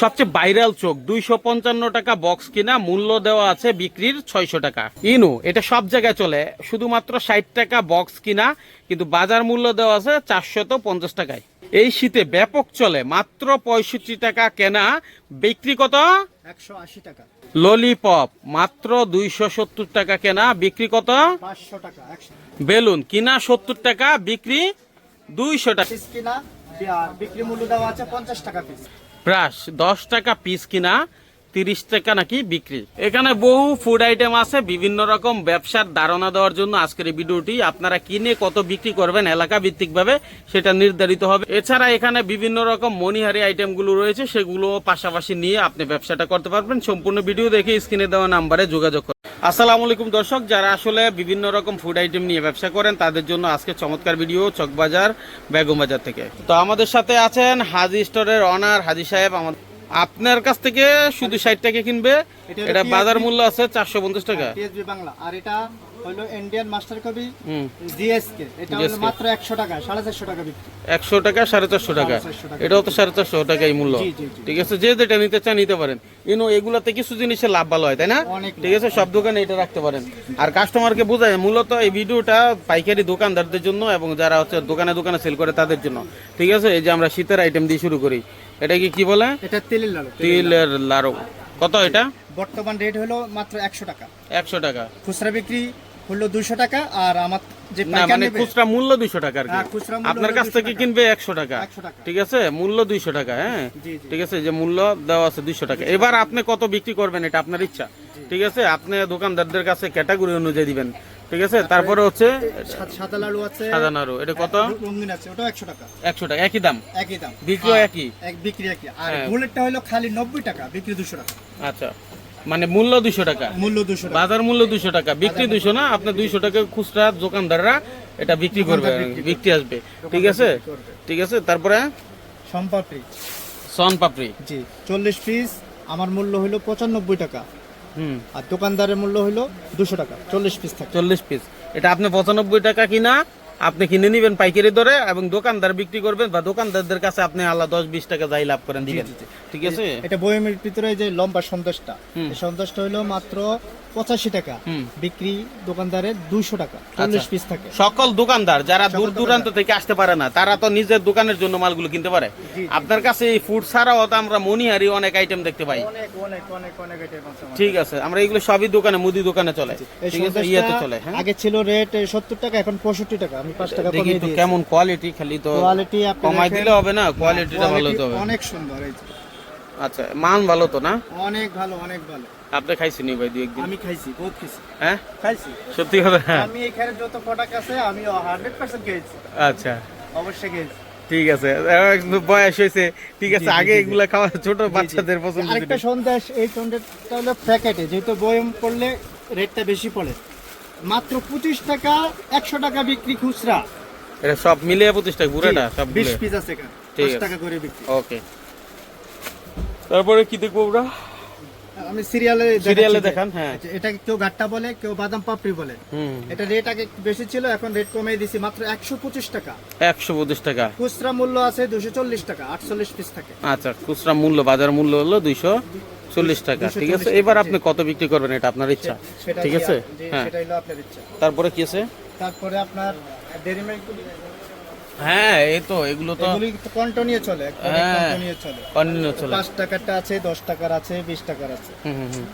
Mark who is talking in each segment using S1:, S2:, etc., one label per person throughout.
S1: সবচেয়ে ভাইরাল চোখ দুইশো পঞ্চান্ন টাকা বক্স কিনা মূল্য দেওয়া আছে বিক্রির ছয়শো টাকা। ইনু এটা সব জায়গায় চলে শুধুমাত্র ষাট টাকা বক্স কিনা কিন্তু বাজার মূল্য দেওয়া আছে চারশত পঞ্চাশ টাকায়। এই শীতে ব্যাপক চলে মাত্র পঁয়ষট্টি টাকা কেনা বিক্রি কত?
S2: একশো আশি টাকা।
S1: ললিপপ মাত্র দুইশো সত্তর টাকা কেনা বিক্রি কত?
S2: পাঁচশো টাকা
S1: বেলুন কিনা সত্তর টাকা বিক্রি দুইশো টাকা।
S2: কিনা বিক্রি মূল্য দেওয়া আছে পঞ্চাশ টাকা পিস।
S1: ব্রাশ দশ টাকা পিস কিনা তিরিশ টাকা নাকি বিক্রি। এখানে বহু ফুড আইটেম আছে, বিভিন্ন রকম ব্যবসার ধারণা দেওয়ার জন্য আজকের এই ভিডিওটি। আপনারা কিনে কত বিক্রি করবেন এলাকা ভিত্তিক ভাবে সেটা নির্ধারিত হবে। এছাড়া এখানে বিভিন্ন রকম মনিহারি আইটেমগুলো রয়েছে, সেগুলো পাশাপাশি নিয়ে আপনি ব্যবসাটা করতে পারবেন। সম্পূর্ণ ভিডিও দেখে স্ক্রিনে দেওয়া নাম্বারে যোগাযোগ করুন। আসসালামু আলাইকুম দর্শক, যারা আসলে বিভিন্ন রকম ফুড আইটেম নিয়ে ব্যবসা করেন, তাদের জন্য আজকে চমৎকার ভিডিও, চকবাজার বেগম বাজার থেকে। তো আমাদের সাথে আছেন হাজি স্টোরের অনার হাজি সাহেব আমার আপনার কাছ থেকে শুধু ষাট টাকা কিনবে।
S2: এটা
S1: বাজার মূল্য আছে চারশো পঞ্চাশ টাকা।
S2: বাংলা। আর এটা হলো ইন্ডিয়ান মাস্টার কবি জিএসকে এটা হলো মাত্র একশো টাকা সাড়ে চারশো টাকা বিক্রি।
S1: একশো টাকা সাড়ে চারশো টাকা।
S2: সাড়ে
S1: এটাও তো সাড়ে চারশো টাকাই মূল্য। ঠিক আছে যে যেটা নিতে চান নিতে পারেন। ইনো এগুলাতে কিছু জিনিসের লাভ ভালো হয় তাই না? ঠিক আছে সব দোকানে এটা রাখতে পারেন। আর কাস্টমারকে বোঝায় মূলত এই ভিডিওটা পাইকারি দোকানদারদের জন্য এবং যারা হচ্ছে দোকানে দোকানে সেল করে তাদের জন্য। ঠিক আছে এই যে আমরা শীতের আইটেম দিয়ে শুরু করি। এটা কি কি বলে?
S2: এটা তেলের লাড়ু
S1: তিলের লাড়ু। কত এটা?
S2: বর্তমান রেট হলো মাত্র একশো টাকা।
S1: একশো টাকা।
S2: খুচরা বিক্রি হলো দুশো টাকা আর আমার যে
S1: মানে খুচরা মূল্য দুইশো টাকা আর কি।
S2: হ্যাঁ, খুচরা মূল্য
S1: আপনার কাছ থেকে কিনবে একশো টাকা। ঠিক আছে? মূল্য দুইশো টাকা হ্যাঁ? ঠিক আছে? যে মূল্য দেওয়া আছে দুইশো টাকা। এবার আপনি কত বিক্রি করবেন এটা আপনার ইচ্ছা। ঠিক আছে? আপনি দোকানদারদের কাছে ক্যাটাগরি অনুযায়ী দিবেন। ঠিক আছে? তারপরে হচ্ছে
S2: সাদা লাড়ু আছে।
S1: সাজানারু এটা কত?
S2: রঙিন আছে ওটাও একশো টাকা।
S1: একশো টাকা একই দাম?
S2: একই দাম।
S1: বিক্রিও
S2: আর
S1: একই?
S2: এক বিক্রি একই। আর
S1: হ্যাঁ।
S2: বুলেটটা হলো খালি নব্বই টাকা বিক্রি দুশো টাকা।
S1: আচ্ছা। মানে মূল্য দুইশো টাকা?
S2: মূল্য দুশো
S1: বাজার মূল্য দুইশো টাকা বিক্রি দুইশো না? আপনার দুইশো টাকা খুচরা দোকানদাররা এটা বিক্রি করবে বিক্রি আসবে। ঠিক আছে? ঠিক আছে? তারপরে?
S2: সম্পাপড়ি।
S1: সন পাপড়ি
S2: জি চল্লিশ পিস আমার মূল্য হলো পঁচানব্বই টাকা। আর দোকানদারের মূল্য হলো দুশো টাকা চল্লিশ পিস থাকে।
S1: চল্লিশ পিস এটা আপনি পঁচানব্বই টাকা কিনা আপনি কিনে নিবেন পাইকারি দরে এবং দোকানদার বিক্রি করবেন বা দোকানদারদের কাছে আপনি আল্লাহ দশ বিশ টাকা যাই লাভ করেন দিবেন। ঠিক আছে?
S2: এটা বইমের ভিতরে যে লম্বা সন্দেশটা সন্দেশটা হলো মাত্র পঁচাশি টাকা।
S1: হুম।
S2: বিক্রি দোকানদারের দুইশো টাকা চল্লিশ পিস থাকে।
S1: সকল দোকানদার যারা দূর দূরান্ত থেকে আসতে পারে না তারা তো নিজের দোকানের জন্য মালগুলো কিনতে পারে। আপনার কাছে এই ফুড ছাড়াও তো আমরা মনিহারি অনেক আইটেম দেখতে পাই। ঠিক আছে আমরা এগুলো সবই দোকানে মুদি দোকানে চলে। ঠিক আছে
S2: সন্দেশটা
S1: ইয়েতে চলে হ্যাঁ।
S2: আগে ছিল রেট সত্তর টাকা এখন পঁয়ষট্টি টাকা আমি পাঁচ টাকা
S1: দেখি
S2: দিয়েছি।
S1: কেমন কোয়ালিটি খালি তো
S2: কোয়ালিটি
S1: কমাই দিলে হবে না কোয়ালিটিটা ভালো হতে হবে।
S2: অনেক সুন্দর
S1: আচ্ছা মান ভালো তো না?
S2: অনেক ভালো অনেক ভালো।
S1: আপনি খাইছেন ভাই দু একদিন?
S2: আমি খাইছি বহুত খাইছি।
S1: হ্যাঁ?
S2: খাইছি।
S1: সত্যি কথা? হ্যাঁ।
S2: আমি এখানে যত প্রোডাক্ট আছে আমি হান্ড্রেড পার্সেন্ট খেয়েছি।
S1: আচ্ছা।
S2: অবশ্যই খেয়েছি।
S1: ঠিক আছে। একটু বয়স হয়েছে। ঠিক আছে আগে। এগুলা খাওয়া ছোট বাচ্চাদের পছন্দ
S2: আরেকটা। সন্দেশ এই সন্দেশটা হলো প্যাকেটে যেহেতু বয়ম করলে রেটটা বেশি পড়ে। মাত্র পঁচিশ টাকা একশো টাকা বিক্রি খুচরা।
S1: এটা সব মিলিয়ে পঁচিশ টাকা পুরোটা? সব
S2: বিশ
S1: মিলে
S2: পিস আছে
S1: ঠিক আছে।
S2: টাকা করে বিক্রি।
S1: ওকে। তারপরে কি দেখব আমরা?
S2: আমি সিরিয়ালে
S1: সিরিয়ালে দেখান হ্যাঁ।
S2: এটা কেউ গাট্টা বলে কেউ বাদাম পাপড়ি বলে। এটা রেট আগে বেশি ছিল এখন রেট কমিয়ে দিছি মাত্র একশো পঁচিশ টাকা।
S1: একশো পঁচিশ টাকা।
S2: খুচরা মূল্য আছে দুশো চল্লিশ টাকা আটচল্লিশ পিস থাকে।
S1: আচ্ছা খুচরা মূল্য বাজার মূল্য হলো দুইশো চল্লিশ টাকা ঠিক আছে? এবার আপনি কত বিক্রি করবেন এটা আপনার ইচ্ছা ঠিক আছে? হ্যাঁ।
S2: সেটা হলো আপনার ইচ্ছা।
S1: তারপরে কি আছে?
S2: তারপরে আপনার ডেরি মিল্ক
S1: হ্যাঁ এই তো এগুলো তো
S2: কন্টিনিউ চলে
S1: হ্যাঁ।
S2: কন্টিনিউ চলে।
S1: কন্টিনিউ চলে।
S2: পাঁচ টাকারটা আছে দশ টাকার আছে বিশ টাকার আছে।
S1: হুম হুম হুম।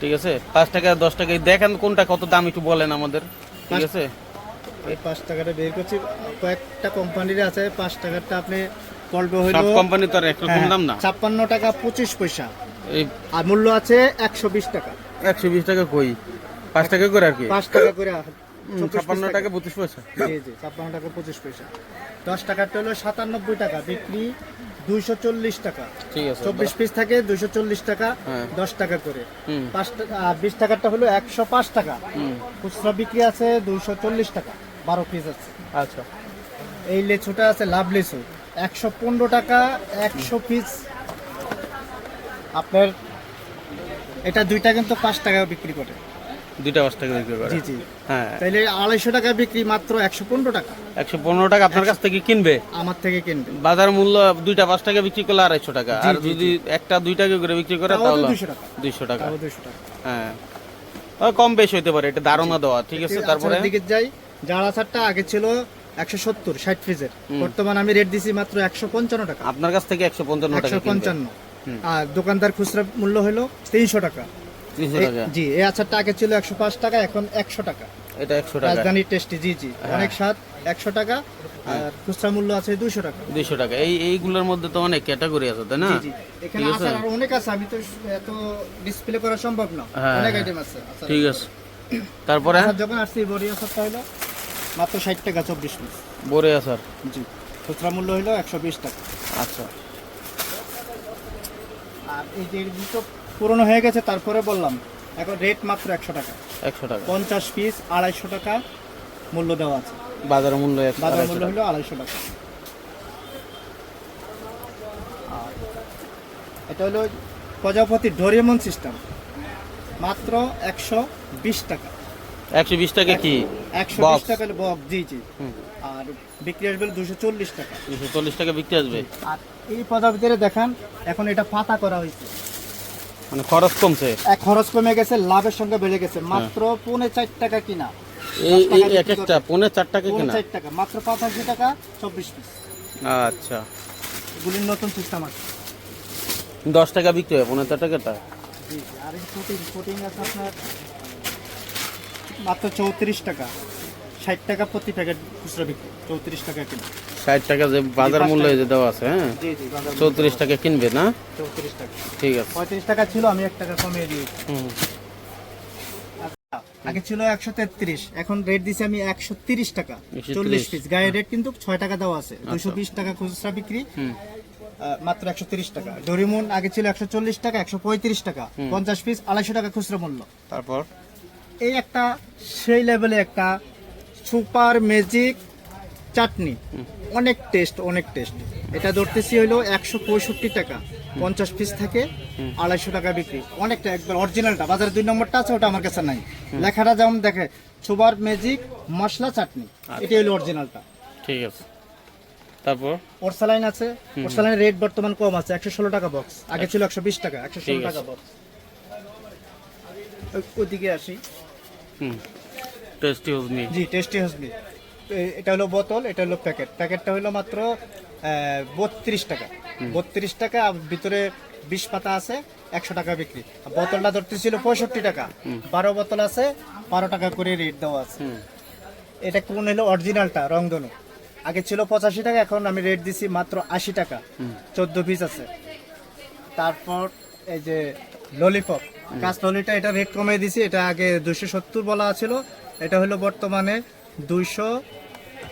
S1: ঠিক আছে? টাকা দশ টাকা দেখেন কোনটা কত দাম একটু বলেন আমাদের। ঠিক আছে?
S2: এই টাকাটা বের করছি। কয়েকটা কোম্পানির আছে পাঁচ টাকারটা আপনি পড়বে
S1: সব কোম্পানি তো আর একরকম
S2: হ্যাঁ,
S1: দাম না?
S2: ছাপ্পান্ন টাকা পঁচিশ পয়সা।
S1: এই
S2: আর মূল্য আছে একশো বিশ টাকা।
S1: একশো বিশ টাকা কই? পাঁচ টাকা করে আর কি?
S2: পাঁচ টাকা করে।
S1: হুম,
S2: 24
S1: ছাপ্পান্ন টাকা বত্রিশ পয়সা।
S2: জি জি ছাপ্পান্ন টাকা পঁচিশ পয়সা। দশ টাকারটা হলো সাতানব্বই টাকা বিক্রি দুইশো চল্লিশ টাকা।
S1: ঠিক আছে।
S2: চব্বিশ পিস থাকে দুইশো চল্লিশ টাকা
S1: হ্যাঁ।
S2: দশ টাকা করে। পাঁচ টাকা বিশ টাকারটা হলো একশো পাঁচ টাকা। খুচরা বিক্রি আছে দুইশো চল্লিশ টাকা বারো পিস আছে।
S1: আচ্ছা।
S2: এই লেচুটা আছে লাভ লেচু একশো পনেরো টাকা একশো পিস আপনার এটা দুইটা কিন্তু পাঁচ টাকা বিক্রি করে।
S1: দুইটা বিক্রি করে।
S2: জি জি।
S1: হ্যাঁ।
S2: তাইলে আড়াইশো টাকা বিক্রি মাত্র একশো পনেরো টাকা।
S1: একশো পনেরো টাকা আপনার কাছ থেকে কিনবে?
S2: আমার থেকে কিনবে।
S1: বাজার মূল্য দুইটা পাঁচ টাকা বিক্রি করলে আড়াইশো টাকা। আর যদি একটা দুই টাকা করে বিক্রি করে
S2: তাহলে 200 টাকা।
S1: দুইশো টাকা। হ্যাঁ। কম বেশি হইতে পারে এটা ধারণা দেওয়া। ঠিক আছে তারপরে?
S2: দিকে যাই। জাল আচারটা আগে ছিল একশো সত্তর ষাট পিসের বর্তমান আমি রেট দিছি মাত্র একশো পঞ্চান্ন টাকা।
S1: আপনার কাছ থেকে একশো পঞ্চান্ন টাকা।
S2: পঞ্চান্ন। আর দোকানদার খুচরা মূল্য হলো তিনশো টাকা। জি এই আচারটা আগে ছিল একশো পাঁচ টাকা এখন একশো টাকা।
S1: এটা একশো টাকা।
S2: রাজধানী টেস্টি জি জি
S1: হ্যাঁ।
S2: অনেক স্বাদ একশো টাকা আর খুচরা মূল্য আছে দুশো টাকা।
S1: দুইশো টাকা। এই এইগুলোর মধ্যে তো অনেক ক্যাটাগরি আছে তাই না?
S2: এখানে আচার আর অনেক আছে আমি তো এত ডিসপ্লে করা সম্ভব না।
S1: হ্যাঁ,
S2: অনেক
S1: হ্যাঁ।
S2: আইটেম আছে
S1: ঠিক আছে। তারপরে?
S2: যখন আসছি বড়ি আচারটা হলো মাত্র ষাট টাকা চব্বিশ পিস।
S1: বরে আসার
S2: জি। খুচরা মূল্য হলো একশো বিশ টাকা।
S1: আচ্ছা।
S2: আর এই যে দুটো পুরনো হয়ে গেছে তারপরে বললাম এখন রেট মাত্র একশো টাকা।
S1: একশো টাকা।
S2: পঞ্চাশ পিস আড়াইশো টাকা মূল্য দেওয়া আছে।
S1: বাজার মূল্য
S2: বাজার মূল্য হলো আড়াইশো টাকা। এটা হলো প্রজাপতি ডোরিমন সিস্টেম। মাত্র একশো বিশ টাকা।
S1: একশো বিশ টাকা কি?
S2: একশো বিশ টাকা হলো বক জি জি। আর বিক্রি আসবে দুশো চল্লিশ টাকা।
S1: দুশো চল্লিশ টাকা বিক্রি আসবে।
S2: আর এই প্রজাপতিরে দেখান এখন এটা পাতা করা হয়েছে।
S1: মানে খরচ কমছে?
S2: খরচ কমে গেছে লাভের সঙ্গে বেড়ে গেছে। মাত্র পৌনে চার টাকা কিনা।
S1: এই এক একটা পৌনে চার টাকা কিনা?
S2: চার টাকা মাত্র পঁচাশি টাকা চব্বিশ পিস।
S1: আচ্ছা।
S2: এগুলির নতুন সিস্টেম আছে।
S1: দশ টাকা বিক্রি হয় পৌনে চার টাকাটা।
S2: আর ফুটিং ফুটিং আছে আপনার মাত্র চৌত্রিশ টাকা। ষাট টাকা প্রতি প্যাকেট খুচরা বিক্রি চৌত্রিশ টাকা কিলো
S1: ষাট টাকা যে বাজার মূল্য যে দেওয়া আছে হ্যাঁ? চৌত্রিশ টাকা কিনবে না?
S2: চৌত্রিশ টাকা।
S1: ঠিক আছে।
S2: পঁয়ত্রিশ টাকা ছিল আমি এক টাকা কমিয়ে দিয়েছি। আচ্ছা, আগে ছিল একশো তেত্রিশ এখন রেট দিছি আমি একশো তিরিশ টাকা চল্লিশ পিস গায়ের রেট কিন্তু ছয় টাকা দেওয়া আছে দুশো
S1: আচ্ছা।
S2: বিশ টাকা খুচরা বিক্রি মাত্র একশো তিরিশ টাকা। ডরিমন আগে ছিল একশো চল্লিশ টাকা একশো পঁয়ত্রিশ টাকা পঞ্চাশ পিস আড়াইশো টাকা খুচরা মূল্য।
S1: তারপর?
S2: এই একটা সেই লেভেলে একটা সুপার ম্যাজিক চাটনি। অনেক টেস্ট অনেক টেস্ট এটা ধরতেছি হইল একশো পঁয়ষট্টি টাকা। পঞ্চাশ পিস থেকে আড়াইশো টাকা বিক্রি। অনেকটা একবার অরিজিনালটা বাজারে দুই নম্বরটা আছে ওটা আমার কাছে নাই। লেখাটা যেমন দেখে সুপার ম্যাজিক মশলা চাটনি। এটা হলো অরিজিনালটা
S1: ঠিক আছে। তারপর?
S2: ওরসালাইন আছে। ওরসালাইনের রেট বর্তমান কম আছে একশো ষোলো টাকা বক্স আগে ছিল একশো বিশ টাকা একশো ষোলো টাকা। বক্স ওইদিকে আসি।
S1: হুম। টেস্টি হজমি
S2: জি টেস্টি হসবি এটা হলো বোতল এটা হলো প্যাকেট। প্যাকেটটা হলো মাত্র বত্রিশ টাকা। বত্রিশ টাকা আর ভিতরে বিশ পাতা আছে একশো টাকা বিক্রি। বোতলটা ধরতে ছিল পঁয়ষট্টি টাকা। বারো বোতল আছে বারো টাকা করে রেট দেওয়া আছে। এটা কোন হলো অরিজিনালটা রংধনু। আগে ছিল পঁচাশি টাকা এখন আমি রেট দিছি মাত্র আশি টাকা। চোদ্দ পিস আছে। তারপর এই যে ললিপপ কাঁচ ললিটা এটা রেট কমিয়ে দিছি এটা আগে দুশো সত্তর বলা ছিল এটা হলো বর্তমানে দুইশো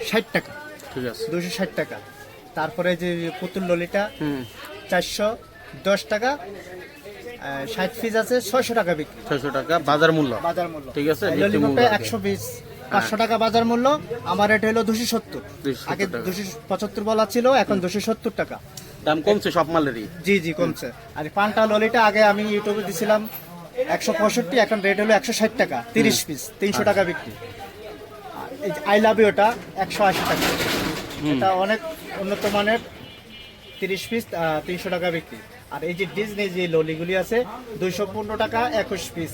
S2: ষাট টাকা।
S1: ঠিক আছে।
S2: দুশো ষাট টাকা। তারপরে যে পুতুল ললিটা চারশো দশ টাকা ষাট পিস আছে ছয়শো টাকা বিক্রি।
S1: ছয়শো টাকা বাজার মূল্য।
S2: বাজার মূল্য।
S1: ঠিক আছে, বিক্রি
S2: ললিপপে একশো পিস পাঁচশো টাকা বাজার মূল্য। আমার রেট হলো দুশো সত্তর। আগে দুশো পঁচাত্তর বলা ছিল এখন দুশো সত্তর টাকা।
S1: দাম কমছে সব মালেরই।
S2: জি জি কমছে। আর পানটা ললিটা আগে আমি ইউটিউবে দিছিলাম একশো পঁয়ষট্টি এখন রেট হলো একশো ষাট টাকা তিরিশ পিস তিনশো টাকা বিক্রি। এই আই লাভ ইউটা একশো আশি টাকা। এটা অনেক উন্নত মানের তিরিশ পিস তিনশো টাকা বিক্রি। আর এই যে ডিজনি যে ললিগুলি আছে দুইশো পনেরো টাকা একুশ পিস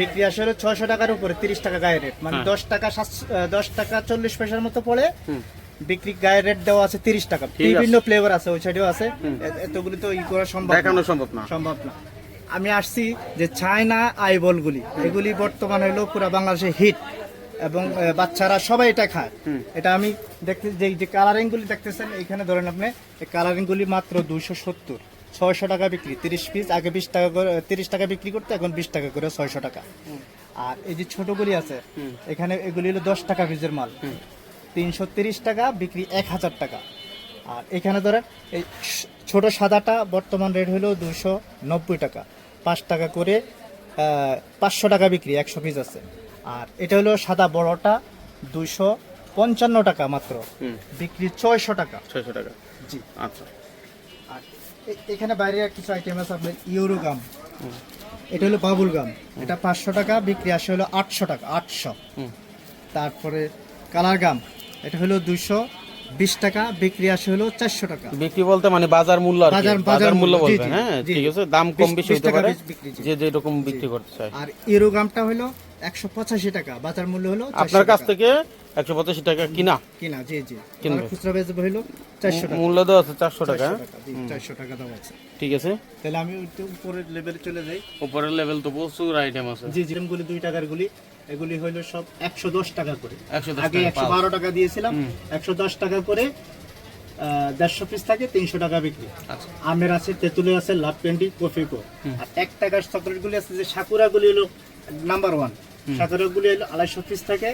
S2: বিক্রি আসলে ছয়শো টাকার উপরে তিরিশ টাকা গায়ের রেট মানে
S1: হ্যাঁ।
S2: দশ টাকা সাতশো দশ টাকা চল্লিশ পয়সার মতো পড়ে। বিক্রি গায়ের রেট দেওয়া আছে তিরিশ টাকা। বিভিন্ন ফ্লেভার আছে ওই সাইডেও আছে। এতগুলি তো ই করা সম্ভব।
S1: দেখানো সম্ভব না।
S2: সম্ভব না। আমি আসছি যে চায়না আইবলগুলি। এগুলি বর্তমান হলো পুরো বাংলাদেশে হিট এবং বাচ্চারা সবাই এটা খায়। এটা আমি দেখতে যে যে কালারিং গুলি দেখতেছেন এখানে ধরেন আপনি এই কালারিং গুলি মাত্র দুইশো সত্তর। ছয়শো টাকা বিক্রি তিরিশ পিস আগে বিশ টাকা করে তিরিশ টাকা বিক্রি করতে এখন বিশ টাকা করে ছয়শো টাকা। আর এই যে ছোটগুলি আছে এখানে এগুলি হলো দশ টাকা পিসের মাল। তিনশো তিরিশ টাকা বিক্রি এক হাজার টাকা। আর এখানে ধরেন এই ছোট সাদাটা বর্তমান রেট হলো দুশো নব্বই টাকা। পাঁচ টাকা করে পাঁচশো টাকা বিক্রি একশো পিস আছে। আর এটা হলো সাদা বড়টা দুইশো পঞ্চান্ন টাকা মাত্র। বিক্রি ছয়শো টাকা।
S1: ছয়শো টাকা।
S2: জি।
S1: আচ্ছা।
S2: আর এখানে বাইরে কিছু আইটেম আছে আপনার ইউরো গাম। এটা হলো বাবুল গাম। এটা পাঁচশো টাকা বিক্রি আসে হলো আটশো টাকা আটশো। তারপরে কালার গাম। এটা হলো দুইশো বিশ টাকা বিক্রি আসে হলো চারশো টাকা।
S1: বিক্রি বলতে মানে বাজার মূল্য।
S2: বাজার-
S1: মূল্য
S2: জি,
S1: হ্যাঁ ঠিক আছে। দাম কম
S2: বেশি
S1: হতে পারে। যে যেরকম বিক্রি করতে চায়।
S2: আর ইরো গামটা হলো একশো পঁচাশি টাকা বাজার মূল্য হলো
S1: আপনার কাছ থেকে একশো পঁচাশি টাকা কিনা?
S2: কিনা জি জি। আর খুচরা বেচবো হলো চারশো টাকা।
S1: মূল্য দেওয়া আছে চারশো টাকা
S2: 400 টাকা জি, চারশো টাকা দাম আছে।
S1: ঠিক আছে।
S2: তাহলে আমি উপরের লেভেলে চলে যাই।
S1: উপরের লেভেল তো প্রচুর আইটেম আছে।
S2: জি দুই টাকার গুলি এগুলি হইল সব একশো দশ টাকা করে।
S1: একশো
S2: আগে একশো বারো টাকা দিয়েছিলাম। একশো দশ টাকা করে দেড়শো পিস থাকে তিনশো টাকা বিক্রি।
S1: আচ্ছা।
S2: আমের আছে তেঁতুলে আছে লাভ ক্যান্ডি কফিকো আর এক টাকার চকলেট গুলি আছে যে সাকুরা গুলি হলো নাম্বার ওয়ান সাকুরা গুলি হলো আড়াইশো পিস থাকে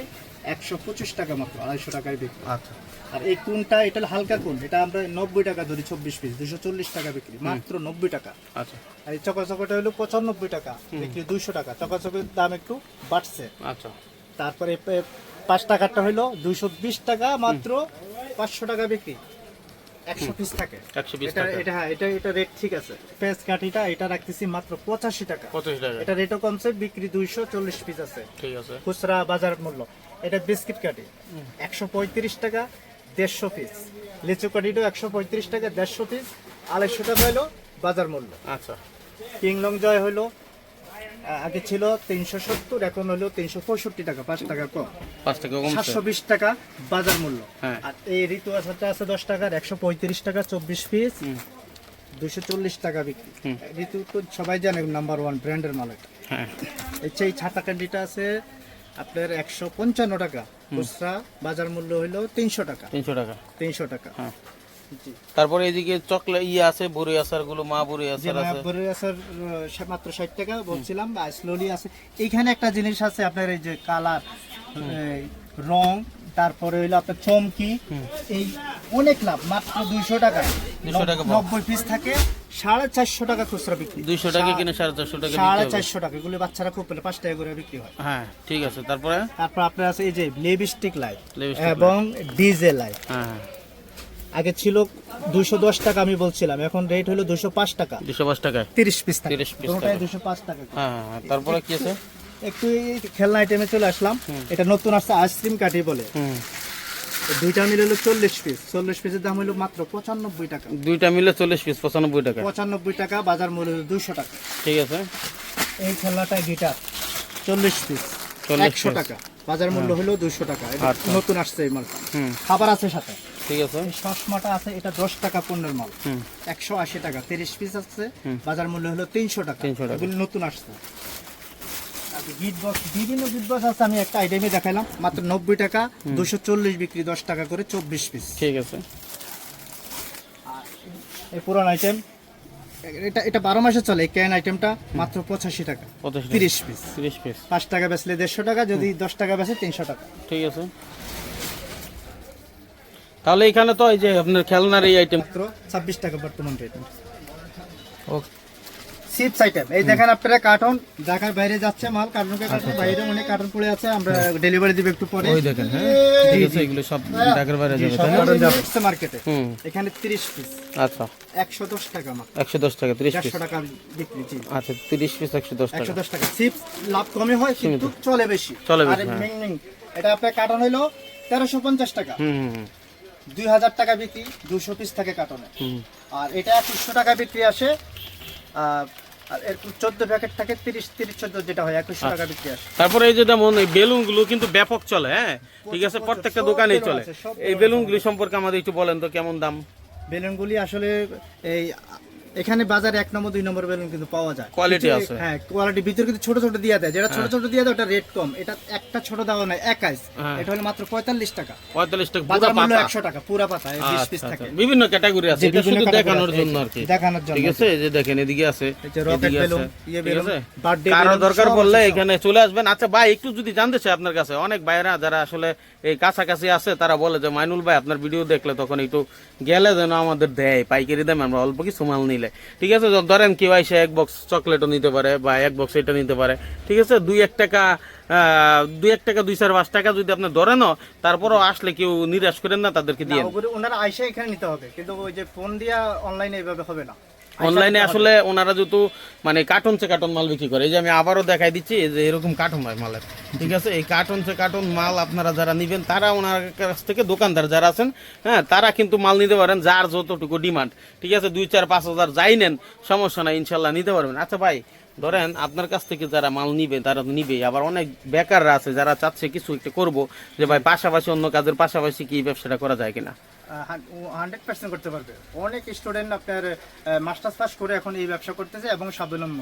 S2: একশো পঁচিশ টাকা মাত্র আড়াইশো টাকায় বিক্রি।
S1: আচ্ছা।
S2: আর এই কোনটা এটা হলো হালকা কোন? এটা আমরা নব্বই টাকা ধরি চব্বিশ পিস দুশো চল্লিশ টাকা বিক্রি মাত্র নব্বই টাকা।
S1: আচ্ছা।
S2: আর এই চকাচকটা হলো পঁচানব্বই টাকা বিক্রি দুইশো টাকা। চকাচকের দাম একটু বাড়ছে।
S1: আচ্ছা।
S2: তারপরে পাঁচ টাকারটা হলো দুইশো বিশ টাকা মাত্র পাঁচশো টাকা বিক্রি। একশো পিস থাকে।
S1: একশো বিশ
S2: এটা এটা এটা এটা রেট ঠিক আছে। পেঁয়াজ কাঠিটা এটা রাখতেছি মাত্র পঁচাশি টাকা।
S1: পঁচিশ টাকা।
S2: এটা রেটও কমছে বিক্রি দুইশো চল্লিশ পিস আছে।
S1: ঠিক আছে।
S2: খুচরা বাজার মূল্য। এটা বিস্কিট কাঠি। একশো পঁয়ত্রিশ টাকা দেড়শো পিস লিচু কাঠিটাও একশো পঁয়ত্রিশ টাকা দেড়শো পিস আড়াইশো টাকা হলো বাজার মূল্য।
S1: আচ্ছা।
S2: কিংলং জয় হলো আগে ছিল তিনশো সত্তর এখন হলো তিনশো পঁয়ষট্টি টাকা পাঁচ টাকা কম।
S1: পাঁচ টাকা কমছে।
S2: সাতশো বিশ টাকা বাজার মূল্য।
S1: হ্যাঁ।
S2: আর এই ঋতু আচারটা আছে দশ টাকার একশো পঁয়ত্রিশ টাকা চব্বিশ পিস দুশো চল্লিশ টাকা বিক্রি। ঋতু তো সবাই জানে নাম্বার ওয়ান ব্র্যান্ডের মাল এটা। আচ্ছা এই ছাতা ক্যান্ডিটা আছে আপনার একশো পঞ্চান্ন টাকা খুচরা বাজার মূল্য হলো তিনশো টাকা।
S1: তিনশো টাকা।
S2: তিনশো টাকা।
S1: হ্যাঁ। তারপরে এদিকে চকলেট ইয়ে আছে বড়ি আচারগুলো মা বড়ি আচার আছে।
S2: মায়াপুরের আচার মাত্র ষাট টাকা বলছিলাম স্লোলি আছে। এইখানে একটা জিনিস আছে আপনার এই যে কালার রং তারপরে হইল আপনার চমকি। এই অনেক লাভ মাত্র দুইশো টাকা।
S1: 200 টাকা।
S2: নব্বই পিস থাকে সাড়ে চারশো টাকা খুচরা বিক্রি।
S1: দুইশো টাকা কিনে সাড়ে চারশো টাকা
S2: সাড়ে। চারশো টাকা এগুলো বাচ্চারা খুব পেলে পাঁচ টাকা করে বিক্রি হয়।
S1: হ্যাঁ ঠিক আছে তারপরে?
S2: তারপর আপনার আছে এই যে লিপস্টিক লাইট এবং ডিজে লাইট
S1: হ্যাঁ হ্যাঁ।
S2: আগে ছিল দুশো দশ টাকা আমি বলছিলাম এখন রেট হলো দুশো পাঁচ টাকা।
S1: দুশো পাঁচ টাকা?
S2: তিরিশ পিস
S1: 30 piece
S2: দুশো পাঁচ টাকা।
S1: হ্যাঁ হ্যাঁ, হ্যাঁ তারপরে কি আছে?
S2: একটু খেলনা আইটেমে চলে আসলাম। এটা নতুন আসছে আইসক্রিম কাঠি বলে। দুইটা মিলে হলো চল্লিশ পিস। চল্লিশ পিসের দাম হলো মাত্র পঁচানব্বই টাকা।
S1: দুইটা মিলে চল্লিশ পিস পঁচানব্বই টাকা।
S2: পঁচানব্বই টাকা বাজার মূল্য হলো দুইশো টাকা।
S1: ঠিক আছে।
S2: এই খেলনাটা গিটার চল্লিশ পিস
S1: 40
S2: একশো টাকা। বাজার মূল্য হলো দুইশো টাকা।
S1: আচ্ছা।
S2: নতুন আসছে এই
S1: হুম।
S2: খাবার আছে সাথে।
S1: ঠিক আছে।
S2: আছে এটা দশ টাকা পণ্যের মাল। একশো আশি টাকা তিরিশ পিস আছে বাজার মূল্য হলো তিনশো টাকা।
S1: 300 টাকা।
S2: নতুন আসছে। গিট বক্স বিভিন্ন গিট বক্স আছে আমি একটা আইটেমে দেখাইলাম মাত্র নব্বই টাকা দুশো চল্লিশ বিক্রি দশ টাকা করে চব্বিশ পিস
S1: ঠিক আছে।
S2: এই পুরান আইটেম এটা এটা বারো মাসে চলে এই ক্যান আইটেমটা মাত্র পঁচাশি টাকা। তিরিশ পিস
S1: তিরিশ পিস
S2: পাঁচ টাকা বেচলে দেড়শো টাকা যদি দশ টাকা বেচে তিনশো টাকা।
S1: ঠিক আছে। তাহলে এখানে তো এই যে আপনার খেলনার এই আইটেম
S2: মাত্র ছাব্বিশ টাকা বর্তমান রেট
S1: ওকে
S2: চিপস আইটেম এই দেখেন আপনারা কার্টন ঢাকার বাইরে যাচ্ছে মাল কার্টনকে কার্টন বাইরে অনেক কার্টন পড়ে আছে আমরা ডেলিভারি দিব একটু পরে।
S1: ওই দেখেন হ্যাঁ? ঠিক আছে এগুলো সব ঢাকার বাইরে যাবে তাই না?
S2: যাবে মার্কেটে
S1: হুম।
S2: এখানে 30 পিস
S1: আচ্ছা।
S2: 110 টাকা মাত্র।
S1: একশো দশ টাকা তিরিশ পিস
S2: 100 টাকা বিক্রি জি।
S1: আচ্ছা তিরিশ পিস একশো দশ টাকা।
S2: 110 টাকা। চিপস লাভ কমে হয় কিন্তু চলে বেশি।
S1: চলে বেশি,
S2: আরে
S1: হ্যাঁ।
S2: মিং মিং। এটা আপনার কার্টন হলো 1350 টাকা।
S1: হুম হুম। হুম,
S2: 2000 টাকা বিক্রি দুশো পিস থাকে কার্টনে আর এটা 2100 টাকা বিক্রি আসে আহ, আর এর 14 প্যাকেট থাকে 30 30 14 যেটা হয় 2100 টাকা বিক্রি আসে।
S1: তারপরে এই যে যেমন এই কিন্তু ব্যাপক চলে হ্যাঁ? ঠিক আছে প্রত্যেকটা দোকানেই চলে। এই বেলুন গুলি সম্পর্কে আমাদের একটু বলেন তো কেমন দাম?
S2: বেলুন গুলি আসলে এই এখানে বাজারে এক নম্বর দুই নম্বর বেলুন কিন্তু পাওয়া যায়। কিছু-
S1: আছে।
S2: হ্যাঁ কোয়ালিটি ভিতরে কিন্তু ছোট ছোট দিয়ে দেয়। যেটা ছোট ছোট দিয়ে দেয় ওটা রেট কম। এটা একটা ছোট দেওয়া নয় একাইস
S1: হ্যাঁ।
S2: এটা হলো মাত্র পঁয়তাল্লিশ টাকা।
S1: পঁয়তাল্লিশ টাকা পুরো পাতা।
S2: একশো টাকা পুরা পাতা বিশ
S1: আচ্ছা,
S2: পিস
S1: আচ্ছা।
S2: থাকে।
S1: বিভিন্ন ক্যাটাগরি আছে। এটা শুধু দেখানোর জন্য আর কি।
S2: দেখানোর জন্য
S1: ঠিক আছে এই যে দেখেন এদিকে আছে
S2: balloon,
S1: আছে,
S2: ইয়ে balloon,
S1: আছে?
S2: কারও
S1: দরকার পড়লে এখানে চলে আসবেন। আচ্ছা ভাই একটু যদি জানতে চাই আপনার কাছে অনেক ভাইরা যারা আসলে এই কাছাকাছি আছে তারা বলে যে মাইনুল ভাই আপনার ভিডিও দেখলে তখন একটু গেলে যেন আমাদের দেয় পাইকারি দামে আমরা অল্প কিছু মাল নিলে ঠিক আছে ধরেন কেউ এসে এক বক্স চকলেটও নিতে পারে বা এক বক্স এটা নিতে পারে। ঠিক আছে, দুই এক টাকা দুই এক টাকা, দুই চার পাঁচ টাকা যদি আপনি ধরেনও, তারপরও আসলে কেউ নিরাশ করেন না, তাদেরকে দিয়ে
S2: ওনারা আইসা এখানে নিতে হবে। কিন্তু ওই যে ফোন দিয়া অনলাইনে এইভাবে হবে না।
S1: অনলাইনে আসলে ওনারা যেহেতু মানে কার্টুন সে কার্টুন মাল বিক্রি করে এই যে আমি আবারও দেখাই দিচ্ছি এই যে এরকম কার্টুন হয় মালের ঠিক আছে? এই কার্টুন সে কার্টুন মাল আপনারা যারা নেবেন তারা ওনার কাছ থেকে দোকানদার যারা আছেন হ্যাঁ তারা কিন্তু মাল নিতে পারেন যার যতটুকু ডিমান্ড ঠিক আছে? দুই চার পাঁচ হাজার যাই নেন সমস্যা নাই ইনশাল্লাহ নিতে পারবেন। আচ্ছা ভাই ধরেন আপনার কাছ থেকে যারা মাল নিবে তারা তো নিবে আবার অনেক বেকাররা আছে যারা চাচ্ছে কিছু একটা করব যে ভাই পাশাপাশি অন্য কাজের পাশাপাশি কি এই ব্যবসাটা করা যায় কিনা?
S2: হান্ড্রেড পার্সেন্ট করতে পারবে। অনেক স্টুডেন্ট আপনার মাস্টার্স পাস করে এখন এই ব্যবসা করতেছে এবং স্বাবলম্ব।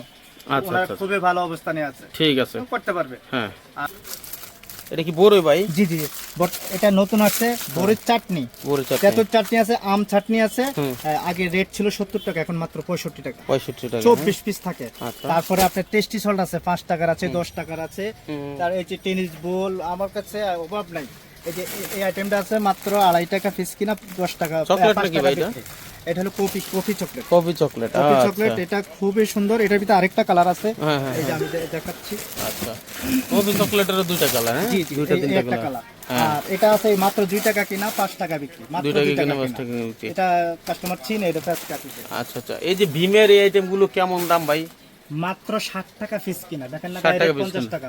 S1: আচ্ছা,
S2: ওনার
S1: আচ্ছা।
S2: খুবই ভালো অবস্থানে আছে।
S1: ঠিক আছে।
S2: করতে পারবে।
S1: হ্যাঁ। এটা কি বড়ই ভাই?
S2: জি জি বট এটা নতুন আছে বড়ির চাটনি।
S1: চাটনি।
S2: তেঁতুর চাটনি আছে আম চাটনি আছে। আগে রেট ছিল সত্তর টাকা এখন মাত্র পঁয়ষট্টি টাকা।
S1: পঁয়ষট্টি টাকা
S2: চব্বিশ পিস থাকে।
S1: আচ্ছা।
S2: তারপরে আপনার টেস্টি সল্ট আছে পাঁচ টাকার আছে দশ টাকার আছে। তার এই যে টেনিস বল আমার কাছে অভাব নাই। এই যে এই- এই আইটেমটা আছে মাত্র আড়াই টাকা পিস কিনা দশ টাকা।
S1: চকলেট নাকি ভাই এটা?
S2: এটা হলো coffee coffee chocolate
S1: coffee chocolate
S2: coffee chocolate এটা খুবই সুন্দর। এটার ভিতরে আরেকটা কালার আছে।
S1: হ্যাঁ, হ্যাঁ,
S2: এই যে আমি দেখাচ্ছি।
S1: আচ্ছা। কফি চকলেটেরও দুইটা কালার হ্যাঁ? দুইটা তিনটা কালার
S2: আর এটা আছে মাত্র দুই টাকা কিনা পাঁচ টাকা বিক্রি। মাত্র
S1: দুই টাকা কিনা পাঁচ
S2: কিনা।
S1: টাকা বিক্রি।
S2: এটা কাস্টমার চিনে এটা ফার্স্ট
S1: আচ্ছা আচ্ছা। এই যে ভীমের এই আইটেমগুলো কেমন দাম ভাই?
S2: মাত্র ষাট টাকা পিস কিনা। দেখেন না
S1: 60 টাকা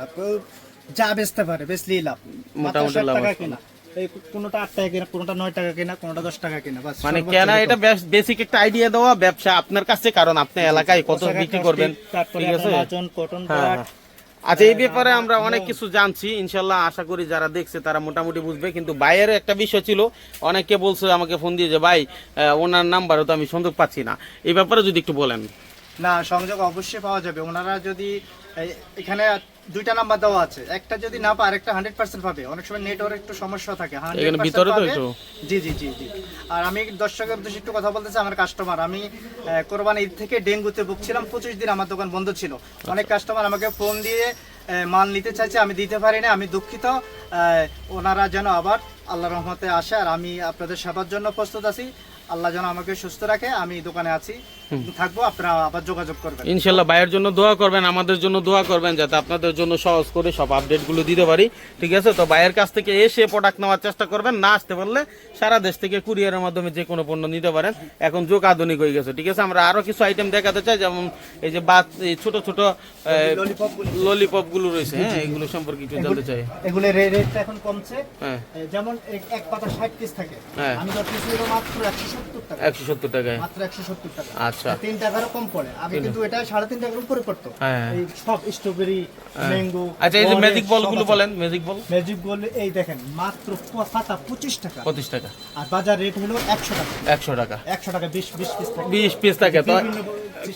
S2: যা বেচতে পারে বেচলেই লাভ।
S1: মোটামুটি
S2: 60
S1: লাভ
S2: টাকা কিনা। এই কোনোটা আট টাকা কিনা কোনোটা নয় টাকা কিনা কোনোটা দশ টাকা কিনা
S1: মানে কেনা এটা বেসিক একটা আইডিয়া দেওয়া ব্যবসা আপনার কাছে কারণ আপনি এলাকায় কত বিক্রি করবেন ঠিক আছে?
S2: কটন
S1: হ্যাঁ, হ্যাঁ। আচ্ছা এই ব্যাপারে আমরা অনেক কিছু জানছি ইনশাল্লাহ আশা করি যারা দেখছে তারা মোটামুটি বুঝবে কিন্তু বাইরের একটা বিষয় ছিল অনেকে বলছে আমাকে ফোন দিয়ে যে ভাই ওনার নাম্বারও তো আমি সংযোগ পাচ্ছি না। এই ব্যাপারে যদি একটু বলেন।
S2: না সংযোগ অবশ্যই পাওয়া যাবে। ওনারা যদি এখানে দুইটা নাম্বার দেওয়া আছে। একটা যদি না পায় আরেকটা হান্ড্রেড পার্সেন্ট পাবে। অনেক সময় নেটওয়ার্ক একটু সমস্যা থাকে।
S1: এখানে ভিতরে তো একটু?
S2: জি জি জি জি। আর আমি দর্শকের উদ্দেশ্যে একটু কথা বলতেছি আমার কাস্টমার আমি কোরবানি ঈদ থেকে ডেঙ্গুতে ভুগছিলাম পঁচিশ দিন আমার দোকান বন্ধ ছিল। অনেক কাস্টমার আমাকে ফোন দিয়ে মাল নিতে চাইছে আমি দিতে পারি না আমি দুঃখিত। ওনারা যেন আবার আল্লাহ রহমতে আসে আর আমি আপনাদের সেবার জন্য প্রস্তুত আছি। আল্লাহ যেন আমাকে সুস্থ রাখে আমি দোকানে আছি। থাকব আপনারা আবার যোগাযোগ করবেন।
S1: ইনশাল্লাহ ভাইয়ের জন্য দোয়া করবেন আমাদের জন্য দোয়া করবেন যাতে আপনাদের জন্য সহজ করে সব আপডেটগুলো দিতে পারি। ঠিক আছে? তো ভাইয়ের কাছ থেকে এসে প্রোডাক্ট নেওয়ার চেষ্টা করবেন না আসতে পারলে সারা দেশ থেকে কুরিয়ারের মাধ্যমে যে কোনো পণ্য নিতে পারেন। এখন যুগ আধুনিক হয়ে গেছে ঠিক আছে? আমরা আরও কিছু আইটেম দেখাতে চাই যেমন এই যে বাত ছোট ছোট ললিপপগুলো রয়েছে। হ্যাঁ এগুলো সম্পর্কে একটু জানতে চাই।
S2: এগুলো রেটটা এখন কমছে।
S1: হ্যাঁ।
S2: যেমন এক- পাতা ষাট পিস থাকে।
S1: হ্যাঁ।
S2: আমি যত মাত্র একশো সত্তর টাকা।
S1: একশো সত্তর টাকায়?
S2: মাত্র একশো সত্তর টাকা।
S1: আচ্ছা।
S2: তিন টাকারও কম পড়ে। আগে কিন্তু এটা সাড়ে তিন টাকার উপরে পড়তো। এই সব স্ট্রবেরি ম্যাঙ্গো
S1: আচ্ছা এই যে ম্যাজিক বলগুলো বলেন ম্যাজিক বল
S2: ম্যাজিক বল এই দেখেন মাত্র পাতা পঁচিশ টাকা।
S1: পঁচিশ টাকা।
S2: আর বাজার রেট হলো একশো টাকা।
S1: একশো টাকা।
S2: একশো টাকা বিশ বিশ পিস থাকে।
S1: বিশ পিস থাকে তো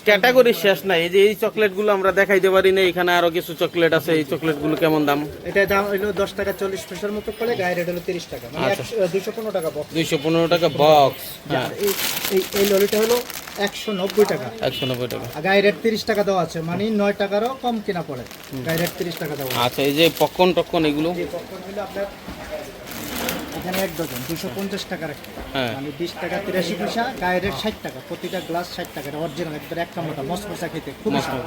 S1: ক্যাটাগরি শেষ নাই। এই যে এই চকলেটগুলো আমরা দেখাইতে পারি না এখানে আরও কিছু চকলেট আছে এই চকলেটগুলো কেমন দাম?
S2: এটা দাম হলো দশ টাকা চল্লিশ পয়সার মতো পড়ে গায়ে রেট হলো তিরিশ টাকা। মানে
S1: আচ্ছা।
S2: দুশো পনেরো টাকা বক্স
S1: দুইশো পনেরো টাকা বক্স হ্যাঁ।
S2: এই লরিটা হলো একশো নব্বই টাকা।
S1: একশো নব্বই টাকা।
S2: আর গায়ে রেট তিরিশ টাকা দেওয়া আছে মানে নয় টাকারও কম কিনা পড়ে। গায়ে রেট তিরিশ টাকা দেওয়া
S1: আচ্ছা এই যে পকন টকন এগুলো
S2: পপকর্ন হলো আপনার এখানে এক ডজন দুশো পঞ্চাশ টাকার একটা।
S1: হ্যাঁ।
S2: মানে বিশ টাকা তিরাশি পয়সা গায়ের রেট ষাট টাকা প্রতিটা গ্লাস ষাট টাকা অরিজিনাল একবার একটা মোটা মশমশা খেতে। খুবই স্বাদ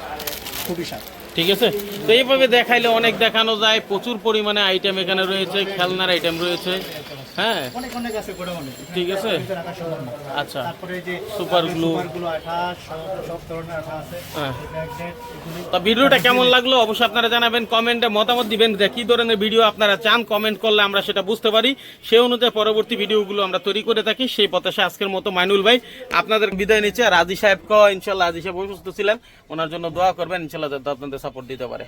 S2: খুবই স্বাদ।
S1: ঠিক আছে? তো এইভাবে দেখাইলে অনেক দেখানো যায়। প্রচুর পরিমাণে আইটেম এখানে রয়েছে খেলনার আইটেম রয়েছে। হ্যাঁ? ঠিক আছে।
S2: না।
S1: আচ্ছা। Super glue. হ্যাঁ। তো ভিডিওটা কেমন লাগল? অবশ্যই আপনারা জানাবেন কমেন্টে মতামত দিবেন যে কি ধরনের ভিডিও আপনারা চান। কমেন্ট করলে আমরা সেটা বুঝতে পারি। সেই অনুযায়ী পরবর্তী ভিডিওগুলো আমরা তৈরি করে থাকি। সেই প্রত্যাশা আজকের মতো মাইনুল ভাই আপনাদের বিদায় নিচ্ছে। আর আজি সাহেব ক ইনশাল্লাহ আজি সাহেব অসুস্থ ছিলেন। ওনার জন্য দোয়া করবেন। ইনশাল্লাহ যাতে আপনাদের সাপোর্ট দিতে পারে।